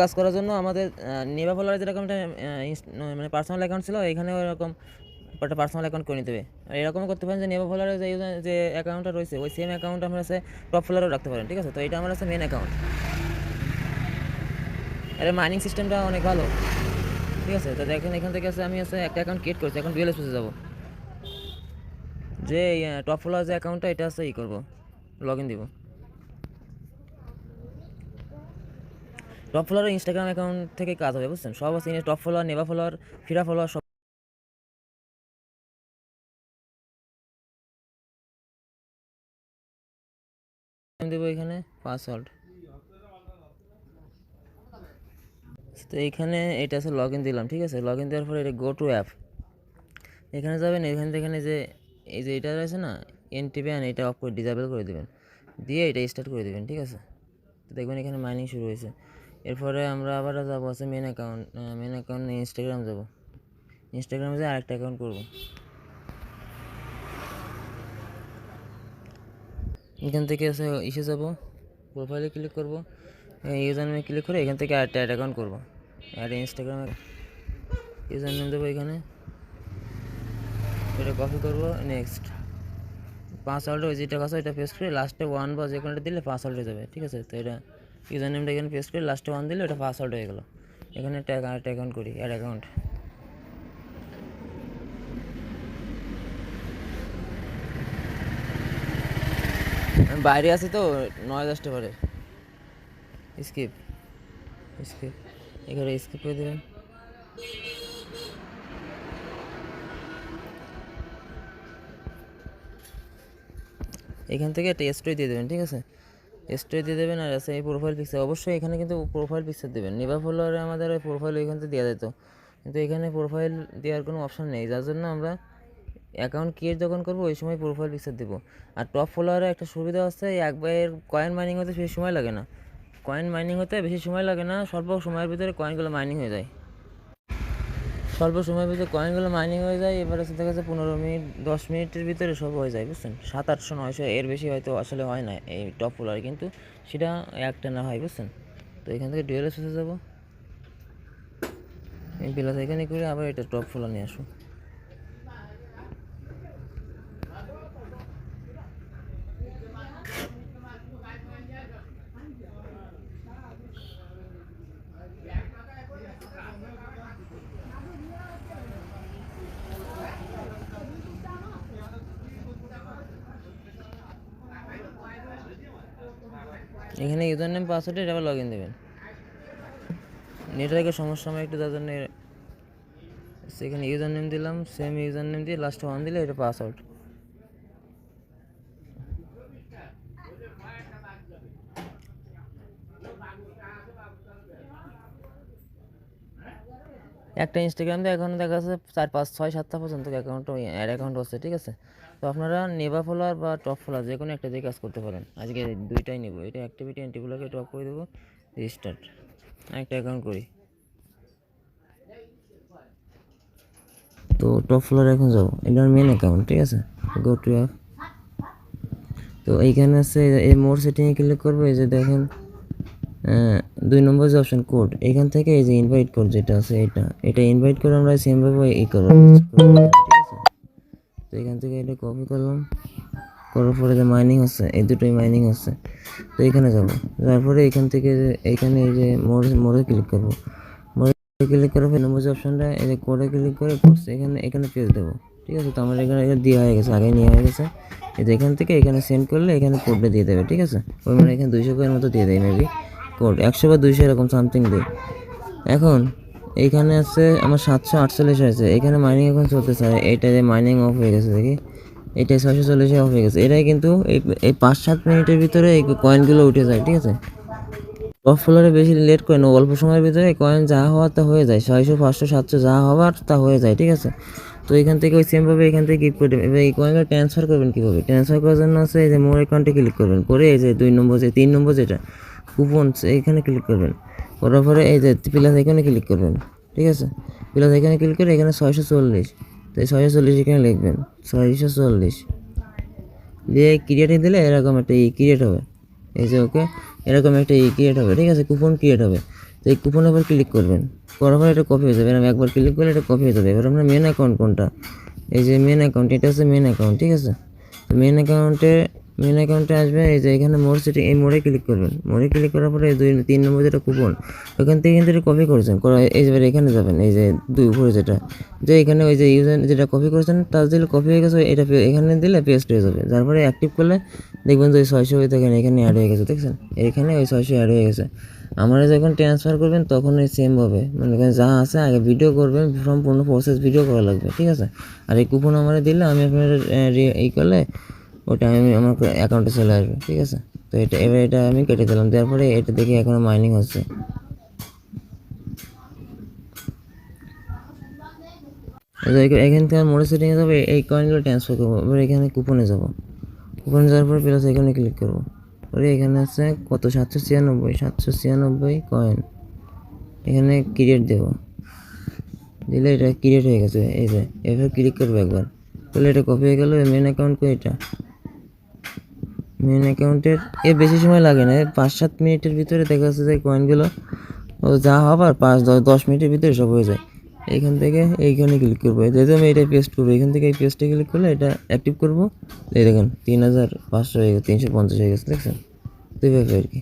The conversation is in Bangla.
কাজ করার জন্য আমাদের নেভা ফলোয়ারে যেরকম একটা মানে পার্সোনাল অ্যাকাউন্ট ছিল, এখানেও এরকম একটা পার্সোনাল অ্যাকাউন্ট করে নিতে হবে। আর এরকমও করতে পারেন যে নেভা ফলোয়ারে যে অ্যাকাউন্টটা রয়েছে, ওই সেম অ্যাকাউন্ট আপনার কাছে টপ ফলোয়ারও রাখতে পারেন, ঠিক আছে? তো এটা আমার কাছে মেন অ্যাকাউন্ট এর মাইনিং সিস্টেমটা অনেক ভালো, ঠিক আছে? তো দেখেন এখান থেকে আছে আমি আছে একটা অ্যাকাউন্ট ক্রিয়েট করছি, এখন ডুয়েল স্পেসে যাব। যে টপ ফলোয়ার যে অ্যাকাউন্টটা এটা আছে ই করব লগ ইন দিব। টপ ফলোয়ার ইনস্টাগ্রাম অ্যাকাউন্ট থেকে কাজ হবে, বুঝছেন? সব আছে টপ ফলোয়ার নেভা ফলোয়ার ফিরা ফলোয়ার সব দেবো এখানে পাসওয়ার্ড তো এইখানে এটা আছে লগ ইন দিলাম, ঠিক আছে? লগ ইন দেওয়ার পরে এটা গো টু অ্যাপ এখানে যাবেন, এখান থেকে এখানে যে এই যে এটা রয়েছে না এন টিবেন এটা অফ করে ডিজেবল করে দেবেন। দিয়ে এটা স্টার্ট করে দেবেন, ঠিক আছে? তো দেখবেন এখানে মাইনিং শুরু হয়েছে। এরপরে আমরা আবার যাব আছে main account main account Instagram যাব। ইনস্টাগ্রামে যে আরেকটা অ্যাকাউন্ট করব। এখান থেকে এসে যাব। প্রোফাইলে ক্লিক করব। ইউজার নেমে ক্লিক করে এখান থেকে আরেকটা অ্যাড অ্যাকাউন্ট করব। অ্যাড ইনস্টাগ্রামে ইউজার নেম দেবো এখানে। এটা কপি করব নেক্সট পাসওয়ার্ড ওই যেটা আছে ওইটা পেস্ট করে লাস্টে ওয়ান বা যে কোনোটা দিলে পাসওয়ার্ড হয়ে যাবে, ঠিক আছে? তো এটা ইউজার নেমটা এখানে পেস্ট করে লাস্টে ওয়ান দিলে ওটা পাসওয়ার্ড হয়ে গেলো। এখানে একটা আরেকটা অ্যাকাউন্ট করি অ্যাড অ্যাকাউন্ট বাইরে আছি তো নয়েজ আসতে পারে। স্কিপ স্কিপ এখানে স্কিপ করে দেবেন। এখান থেকে একটা স্টোরি দিয়ে দেবেন, ঠিক আছে? স্টোরি দিয়ে দেবেন আর আছে এই প্রোফাইল পিকচার অবশ্যই এখানে কিন্তু প্রোফাইল পিকচার দেবেন। নিবা ফলোয়ারে আমাদের ওই প্রোফাইল ওইখান থেকে দেওয়া যেত। কিন্তু এখানে প্রোফাইল দেওয়ার কোনো অপশন নেই। যার জন্য আমরা অ্যাকাউন্ট ক্রিয়েট যখন করব, ওই সময় প্রোফাইল পিকচার দেবো। আর টপ ফলোয়ারে একটা সুবিধা আছে এই একবারের কয়েন মাইনিং হতে বেশি সময় লাগে না। কয়েন মাইনিং হতে বেশি সময় লাগে না, স্বল্প সময়ের ভিতরে কয়েনগুলো মাইনিং হয়ে যায়। স্বল্প সময়ের ভিতরে কয়েনগুলো মাইনিং হয়ে যায়, এবার হচ্ছে দেখা যাচ্ছে পনেরো মিনিট, দশ মিনিটের ভিতরে সব হয়ে যায়, বুঝছেন? সাত আটশো, নয়শো এর বেশি হয়তো আসলে হয় না এই টপ ফলোয়ার কিন্তু সেটা একটা না হয়, বুঝছেন? তো এখান থেকে ডুয়েলে এসে যাব। এই এখানে করে আবার এটা টপ ফলোয়ার নিয়ে আসব। এখানে ইউজার নেম পাসওয়ার্ডে আবার লগ ইন দেবেন। নেটওয়ার্কের সমস্যা আমার একটু যার জন্য, সেখানে ইউজার নেম দিলাম সেম ইউজার নেম দিয়ে লাস্ট ওয়ান দিলে এটা পাসওয়ার্ড একটা ইনস্টাগ্রাম দিয়ে এখন দেখা যাচ্ছে চার, পাঁচ, ছয়, সাতটা পর্যন্ত অ্যাকাউন্ট অ্যাড অ্যাকাউন্ট হচ্ছে ঠিক আছে? তো আপনারা নেভা ফলোয়ার বা টপ ফলোয়ার যে কোনো একটা দিয়ে কাজ করতে পারেন। আজকে দুইটাই নেব, এটা অ্যাক্টিভিটি অ্যান্টিগুলোকে টপ করে দেবো রিস্টার্ট একটা অ্যাকাউন্ট করি। তো টপ ফ্লোর এখন যাব, এটা আমার মেন অ্যাকাউন্ট ঠিক আছে? গো টু অ্যাপ তো এইখানে আছে, এই মোর সেটিংয়ে ক্লিক করব, এই যে দেখেন দুই নম্বর যে অপশন কোড এখান থেকে এই যে ইনভাইট কোড যেটা আছে এটা এটা ইনভাইট করে আমরা সেমভাবে ই করব তো এখান থেকে এটা কপি করলাম, করার পরে যে মাইনিং আছে, এই দুটোই মাইনিং আছে, তো এখানে যাব। যাওয়ার পরে এখান থেকে যে এইখানে এই যে মোড় মোড়ে ক্লিক করব। মোড়ে ক্লিক করে ফের নম্বর যে অপশনটা এই যে কোডে ক্লিক করে এখানে এখানে পেজ দেবো, ঠিক আছে? তো আমার এখানে এটা দেওয়া হয়ে গেছে আগে নেওয়া হয়ে গেছে। এই যে এখান থেকে এখানে সেন্ড করলে এখানে কোডটা দিয়ে দেবে, ঠিক আছে? ওই মানে এখানে দুইশো কোয়ের মতো দিয়ে দেয় মেবি কোড একশো বা দুইশো এরকম সামথিং দেয় এখন, এইখানে আছে আমার সাতশো আটচল্লিশ হয়েছে। এখানে মাইনিং এখন চলতেছে আর এইটা যে মাইনিং অফ হয়ে গেছে, দেখি। এটা ছয়শো চল্লিশে অফ হয়ে গেছে। এটাই কিন্তু এই এই পাঁচ সাত মিনিটের ভিতরে এই কয়েনগুলো উঠে যায়, ঠিক আছে? টপ ফ্লোরে বেশি লেট করে না, অল্প সময়ের ভিতরে কয়েন যা হওয়ার তা হয়ে যায়। ছয়শো, পাঁচশো, সাতশো যা হওয়ার তা হয়ে যায়, ঠিক আছে? তো এখান থেকে ওই সেমভাবে এখান থেকে গিফট করে এবার এই কয়েনটা ট্রান্সফার করবেন কীভাবে? ট্রান্সফার করার জন্য আছে এই যে মোর অ্যাকাউন্টে ক্লিক করবেন। করে এই যে দুই নম্বর যে, তিন নম্বর যেটা কুপন এইখানে ক্লিক করবেন। করার পরে এই যে প্লাস এখানে ক্লিক করবেন, ঠিক আছে? প্লাস এখানে ক্লিক করে এখানে ছয়শো চল্লিশ। তো এই ছয়শো চল্লিশ এখানে লিখবেন, ছয়শো চল্লিশ। দিয়ে ক্রিয়েটে দিলে এরকম একটা ই ক্রিয়েট হবে। এই যে ওকে এরকম একটা ই ক্রিয়েট হবে, ঠিক আছে? কুপন ক্রিয়েট হবে। তো এই কুপন আবার ক্লিক করবেন। করার পরে এটা কপি হয়ে যাবে। এরকম একবার ক্লিক করলে এটা কপি হয়ে যাবে। এবার আপনার মেন অ্যাকাউন্ট কোনটা? এই যে মেন অ্যাকাউন্ট এটা হচ্ছে মেন অ্যাকাউন্ট ঠিক আছে? তো মেন অ্যাকাউন্টে মেন অ্যাকাউন্টে আসবে, এই যে এখানে মোড় সেটিং এই মোড়ে ক্লিক করবেন। মোড়ে ক্লিক করার পরে দুই, তিন নম্বর যেটা কুপন ওখান থেকে কিন্তু এটা কপি করেছেন। করা, এই যে এখানে যাবেন, এই যে দুই উপরে যেটা। যে এখানে ওই যে ইউজার যেটা কপি করেছেন, তার দিলে কপি হয়ে গেছে, এটা এখানে দিলে পেস্ট হয়ে যাবে। তারপরে অ্যাক্টিভ করলে দেখবেন যে ওই ছয়শো হয়ে থাকেন এখানে অ্যাড হয়ে গেছে, দেখছেন? এখানে ওই ছয়শো অ্যাড হয়ে গেছে। আমরা যখন ট্রান্সফার করবেন, তখন ওই সেম হবে। মানে যা আছে, আগে ভিডিও করবেন সম্পূর্ণ প্রসেস ভিডিও করা লাগবে, ঠিক আছে? আর এই কুপন আমার দিলে আমি আপনার এই করলে ওটা আমি আমার অ্যাকাউন্টে চলে আসবে, ঠিক আছে? তো এটা, এবার এটা আমি কেটে দিলাম তারপরে এটা দেখি এখনও মাইনিং হচ্ছে। এখান- থেকে মোড়ে সেটিংয়ে যাবে, এই কয়েনগুলো ট্রান্সফার করব, এবার এখানে কুপনে যাব। কুপনে যাওয়ার পরে প্লাস এখানে ক্লিক করব। পরে এখানে আছে কত? সাতশো ছিয়ানব্বই সাতশো ছিয়ানব্বই কয়েন এখানে ক্রিয়েট দেব। দিলে এটা ক্রিয়েট হয়ে গেছে, এই যে এবার ক্লিক করব একবার। তাহলে এটা কপি হয়ে গেলো মেন অ্যাকাউন্ট এটা? মেন অ্যাকাউন্টের এ বেশি সময় লাগে না। পাঁচ সাত মিনিটের ভিতরে দেখা যাচ্ছে যে কয়েনগুলো ও যা হবার পাঁচ, দশ দশ মিনিটের ভিতরে সব হয়ে যায়। এইখান থেকে এইখানে ক্লিক করব। যেহেতু আমি এটা পেস্ট করব এখান থেকে এই পেস্টে ক্লিক করলে এটা অ্যাক্টিভ করব। এই দেখেন, তিন হাজার পাঁচশো হয়ে গেছে, তিনশো পঞ্চাশ হয়ে গেছে, দেখছেন? দুই ভাবে আর কি।